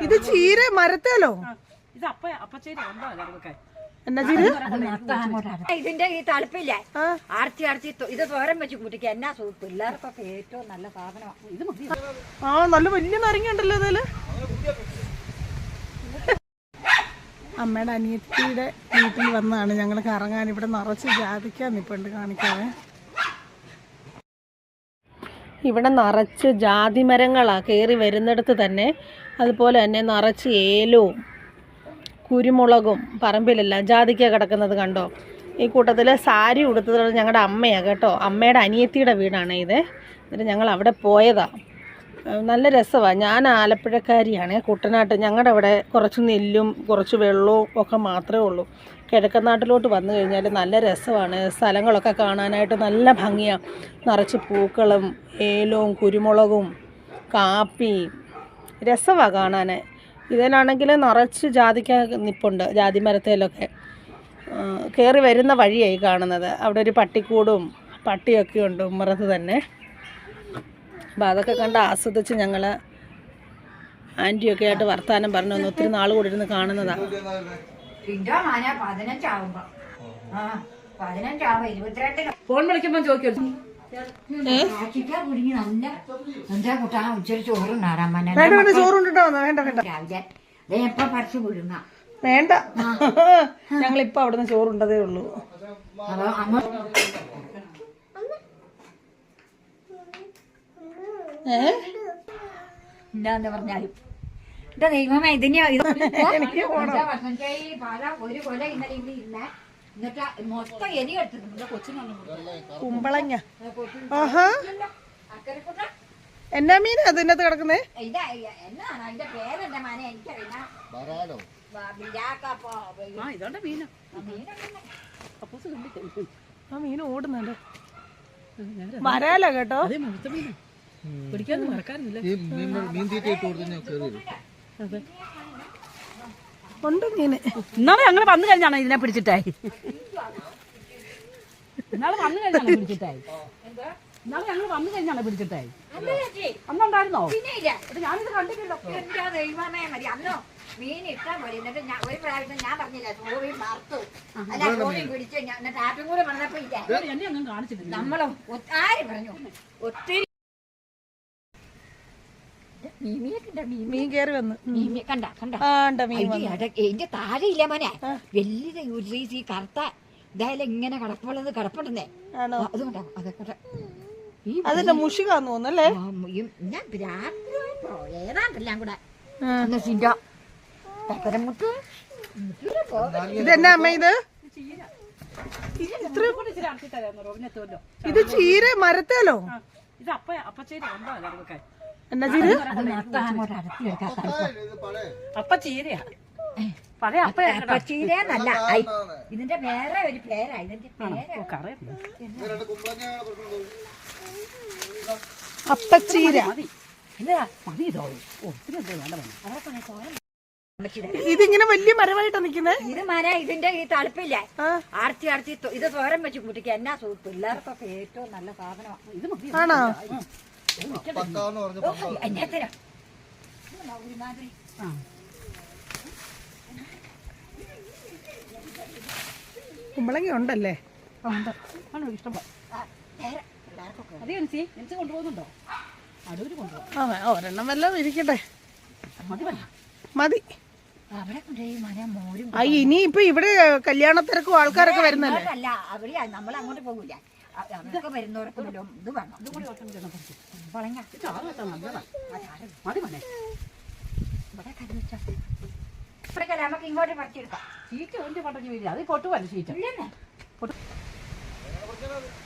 ഇത് ചീര മരത്തേലോ ഇത് അപ്പ അപ്പച്ചേരി എന്താ എന്നാ ചീര? ഇതിന്റെ ഈ തണുപ്പില്ലേ? ആ. ആർത്തി ആർത്തി ഇത് തോരം വെച്ച് കുട്ടിക്ക്. എന്നാ സൂ- പിള്ളേർക്കൊക്കെ ഏറ്റവും നല്ല സാധനമാണ് ഇത് മതി. ആ നല്ല വലിയ നാരങ്ങ ഉണ്ടല്ലോ ഇതിൽ. അമ്മയുടെ അനിയത്തിയുടെ വീട്ടിൽ വന്നതാണ് ഞങ്ങൾ കറങ്ങാൻ ഇവിടെ നിറച്ച് ജാതിക്കാൻ നിപ്പുണ്ട് കാണിക്കാവേ. ഇവിടെ നിറച്ച് ജാതി മരങ്ങളാണ് കയറി വരുന്നിടത്ത് തന്നെ. അതുപോലെ തന്നെ നിറച്ച് ഏലവും കുരുമുളകും പറമ്പിലെല്ലാം ജാതിക്ക കിടക്കുന്നത് കണ്ടോ? ഈ കൂട്ടത്തിൽ സാരി ഉടുത്തത് ഞങ്ങളുടെ അമ്മയാണ് കേട്ടോ. അമ്മയുടെ അനിയത്തിയുടെ വീടാണ് ഇത്. എന്നിട്ട് ഞങ്ങൾ അവിടെ പോയതാണ് നല്ല രസമാണ് ഞാൻ ആലപ്പുഴക്കാരിയാണ്. കുട്ടനാട്ട് ഞങ്ങളുടെ അവിടെ കുറച്ച് നെല്ലും കുറച്ച് വെള്ളവും ഒക്കെ മാത്രമേ ഉള്ളൂ. കിഴക്കൻ നാട്ടിലോട്ട് വന്നു കഴിഞ്ഞാൽ നല്ല രസമാണ്. സ്ഥലങ്ങളൊക്കെ കാണാനായിട്ട് നല്ല ഭംഗിയാണ് നിറച്ച് പൂക്കളും ഏലവും കുരുമുളകും കാപ്പി. രസമാണ് കാണാൻ ഇതിലാണെങ്കിൽ നിറച്ച് ജാതിക്ക നിപ്പുണ്ട് ജാതി മരത്തേലൊക്കെ. കയറി വരുന്ന വഴിയായി കാണുന്നത്. അവിടെ ഒരു പട്ടിക്കൂടും പട്ടിയൊക്കെ ഉണ്ട് ഉമ്മറത്ത് തന്നെ. അപ്പോൾ അതൊക്കെ കണ്ട് ആസ്വദിച്ച് ഞങ്ങൾ ആന്റിയൊക്കെ ആയിട്ട് വർത്തമാനം പറഞ്ഞു ഒത്തിരി നാൾ കൂടി ഇരുന്ന് കാണുന്നതാണ് പിന്നെ മാന പതിനഞ്ചാവുമ്പോ. ആ പതിനഞ്ചാവുമ്പോ ഫോൺ വിളിക്കുമ്പോ ചോദിക്കും കുടുങ്ങി നല്ല എന്താ കൂട്ടാ ഉച്ചരി ചോറ് നാറാൻ വേണ്ട വേണ്ട രാവിലെ. പറിച്ചു വിടുന്ന. വേണ്ട. ഞങ്ങളിപ്പോൾ അവിടുന്ന് ചോറുണ്ടതേ ഉള്ളൂ. അപ്പൊ അമ്മ. ഏ? ഞാൻ പറഞ്ഞാലും. ദൈവമേ ഇതിന് ഇത് എനിക്ക് ഒരു കൊല ഇന്നലെ ഇവിടെ ഇല്ല. എന്നിട്ട് മൊത്തം എലി എടുത്തിട്ടുണ്ട്. കൊച്ചിനൊന്നും കുമ്പളങ്ങ. ആഹാ. അക്കരെ കൂട്ട എന്നാ മീനാ അതിനകത്ത് കിടക്കുന്നേ? എന്നാണ് അതിന്റെ പേരെന്റെ മനെ? ബിരാക്കപ്പോ, ആ മീൻ ഓടുന്നുണ്ട്. വരാലോ കേട്ടോ. മീൻ മീൻ തീറ്റ ഇട്ട് കൊടുത്ത് ഞാൻ കയറി ഉണ്ട് മീന് ഇന്നാളെ ഞങ്ങൾ വന്നു കഴിഞ്ഞാണ് ഇതിനെ പിടിച്ചിട്ടായി ഇന്നാളെ വന്നു കഴിഞ്ഞാണ് പിടിച്ചിട്ടായി ഇന്നാളെ ഞങ്ങൾ വന്നു കഴിഞ്ഞാണ് പിടിച്ചിട്ടായി അന്നുണ്ടായിരുന്നോ ഞാനിത് കണ്ടിട്ടില്ല എന്റെ ദൈവമേ മതി. അന്നോ മീൻ ഇട്ടാ മതി. എന്നിട്ട് ഞാൻ ഒരു പ്രാവശ്യം ഞാൻ പറഞ്ഞില്ല അല്ല പിടിച്ചു എന്നിട്ട് കൂടെ ഇല്ല. നമ്മളും ആര് പറഞ്ഞു? ഒത്തിരി മീൻ വന്ന്. കണ്ട കണ്ട? എട- എന്റെ താഴെ ഇല്ല മോനെ. വലിയ ഒരു കറുത്ത ഇതായാലും ഇങ്ങനെ കിടപ്പുള്ളത് കിടപ്പുണ്ടെന്നേ. അതുകൊണ്ടാ അതൊക്കെ ഈ അതിന്റെ മുഷികാന്ന് തോന്നല്ലേ ഞാൻ ഏതാണ്ടെല്ലാം കൂടെ. ഇതെന്നാ അമ്മ ഇത്? ഇത് ചീര. മരത്തേലോ? ഇത് അപ്പ അപ്പച്ചീര എന്നാ ചീര അടത്തിയെടുക്കാം ഇത് പഴയ അപ്പ ചീരയാ. പഴയ അപ്പ ചീരന്നല്ല ഐ, ഇതിന്റെ വേറെ ഒരു പേരാ ഇതിന്റെ പേരാ. അപ്പച്ചീര. മതി. ഇല്ല മതി ഇതോ. ഒത്തിരി എന്തോ വേണ്ട വേണം ഇതിങ്ങനെ വലിയ മരമായിട്ടാ നിക്കുന്നത് ഇത് മര ഇതിന്റെ ഈ തണുപ്പില്ലേ? ആ. ആർത്തി ആർത്തി ഇത് തോരൻ വെച്ച് കൂട്ടിക്ക എന്നാ സൂപ്പ് പിള്ളേർക്കൊക്കെ ഏറ്റവും നല്ല സാധനമാണ് ഇത് മതി ആണോ? ആ. കുമ്പളങ്ങ ഉണ്ടല്ലേ? ഇഷ്ടം കൊണ്ടുപോകുന്നുണ്ടോ? അടൂര് കൊണ്ടുപോകാം. ആ ഒരെണ്ണം വല്ലതും ഇരിക്കട്ടെ. മതി. മതി. അവിടെ കൊണ്ടുപോയി മന മോരും ആ ഇനി ഇപ്പൊ ഇവിടെ കല്യാണ തിരക്കും ആൾക്കാരൊക്കെ വരുന്നല്ലേ? അല്ല അവിടെ നമ്മൾ അങ്ങോട്ട് പോകൂല. അ- അതൊക്കെ വരുന്നവർക്ക് വല്ലതും ഇത് വേണം. ഇത് കൂടി വളങ്ങ നല്ലതാ. മതി വേണേ ഇവിടെ കരുതിച്ചാ ഇവിടെ നമുക്ക് ഇങ്ങോട്ട് പറിച്ചെടുക്കാം. ഷീറ്റ് കൊണ്ട് പട്ടഞ്ഞു വീഴ അത് പൊട്ടുവല്ല ഷീറ്റ് ഇല്ലെന്നേ.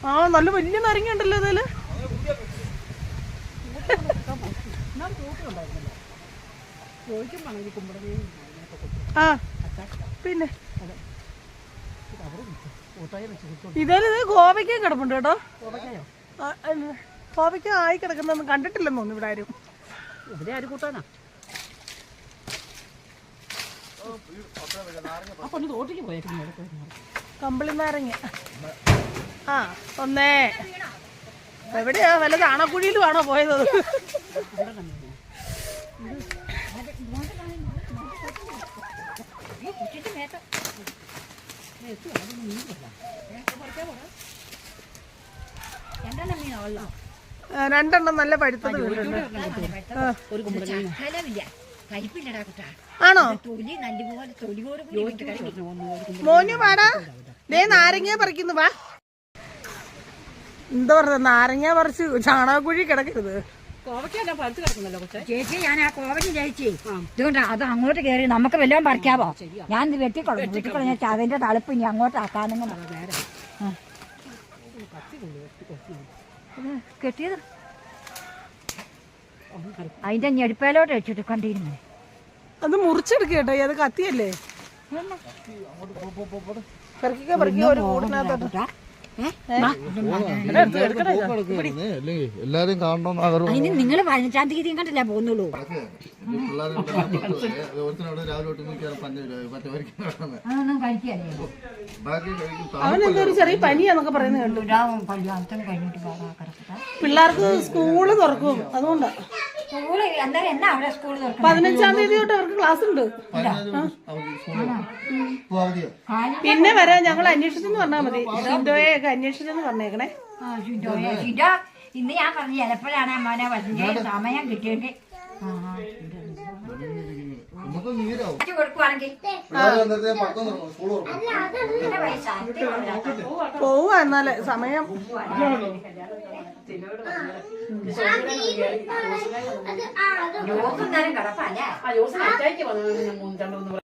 ആ നല്ല വലിയ നാരങ്ങ ഉണ്ടല്ലോ ഇതിൽ ചോദിക്കുമ്പോഴാണ് ഈ കുമ്പളങ്ങയും ആ പിന്നെ. ഓട്ടോയെ വെച്ച് കൊടുത്തു ഇതിൽ ഇത് ഗോവയ്ക്കും കിടപ്പുണ്ട് കേട്ടോ. ഗോവയ്ക്ക ആയി കിടക്കുന്നൊന്നും കണ്ടിട്ടില്ലെന്ന് തോന്നുന്നു ഇവിടെ ആരും. ഇവിടെ ആര് കൂട്ടാനാ? കമ്പിളി നാരങ്ങ. ആ ഒന്നേ എവിടെയാ? വല്ല ആണോ പോയത് രണ്ടെണ്ണം നല്ല പഴുത്തത് ഒരു കുമ്പളങ്ങ കയ്പില്ലടാ കുട്ടാ. ആണോ? തൊലി നല്ലപോലെ തൊലി പോലും കൂടി മോനു. വാടാ. ദേ നാരങ്ങ പറിക്കുന്നു വാ. എന്താ പറഞ്ഞ നാരങ്ങ പറിച്ച് ചാണകക്കുഴി കിടക്കരുത്. കോവയ്ക്കെല്ലാം പഴുത്ത് കിടക്കുന്നല്ലോ കൊച്ചേ. ചേച്ചി ഞാൻ ആ കോവയ്ക്ക് ചേച്ചി. ഇതുകൊണ്ട് അത് അങ്ങോട്ട് കയറി നമുക്ക് വല്ലതും പറിക്കാവോ? ഞാൻ ഇത് വെട്ടിക്കൊള്ളു. വെട്ടിക്കൊള്ളു. അതിന്റെ തളിപ്പ് ഇനി അങ്ങോട്ട് ആക്കാണെങ്കിൽ കെട്ടിയത്? അതിന്റെ ഞെടുപ്പേലോട്ട് വെച്ചിട്ട് കണ്ടിരുന്നു അത് മുറിച്ചെടുക്കട്ടെ അത് കത്തിയല്ലേ? പെറുക്കിക്ക പെറുക്കിക്ക ഒരു കൂടിനകത്തോട്ട്. എല്ലാരും അതിന് നിങ്ങൾ പതിനഞ്ചാം തീയതി കണ്ടല്ലേ പോകുന്നുള്ളൂ. ഒരുത്തിനവിടെ രാവിലെ തൊട്ട് നീക്കാറ് പഞ്ഞ മറ്റേ അതൊന്നും കഴിക്കല്ലേ ബാക്കി കഴിക്കും. അവനെന്തോ ഒരു ചെറിയ പനിയാന്നൊക്കെ പറയുന്നത് കേട്ടു. പിള്ളേർക്ക് സ്കൂൾ തുറക്കും. അതുകൊണ്ടാ. എന്തായാലും എന്നാ അവിടെ സ്കൂൾ തുറക്കുന്നത് പതിനഞ്ചാം തീയതി തൊട്ട് അവർക്ക് ക്ലാസ് ഉണ്ട് പിന്നെ വരാൻ ഞങ്ങൾ അന്വേഷിച്ചെന്ന് പറഞ്ഞാൽ മതി. ഷിൻഡോയെ ഒക്കെ അന്വേഷിച്ചെന്ന് പറഞ്ഞേക്കണേ. ഷിൻഡോ, ഇന്ന് ഞാൻ പറഞ്ഞു ചിലപ്പോഴാണ് അമ്മനെ വലിയ സമയം കിട്ടിയിട്ട് പോവാ എന്നാലേ സമയം. ജോസും നേരം കിടപ്പല്ലേ ആ ജോസിന് അറ്റാക്ക് വന്നു മൂന്ന് രണ്ടു മൂന്ന്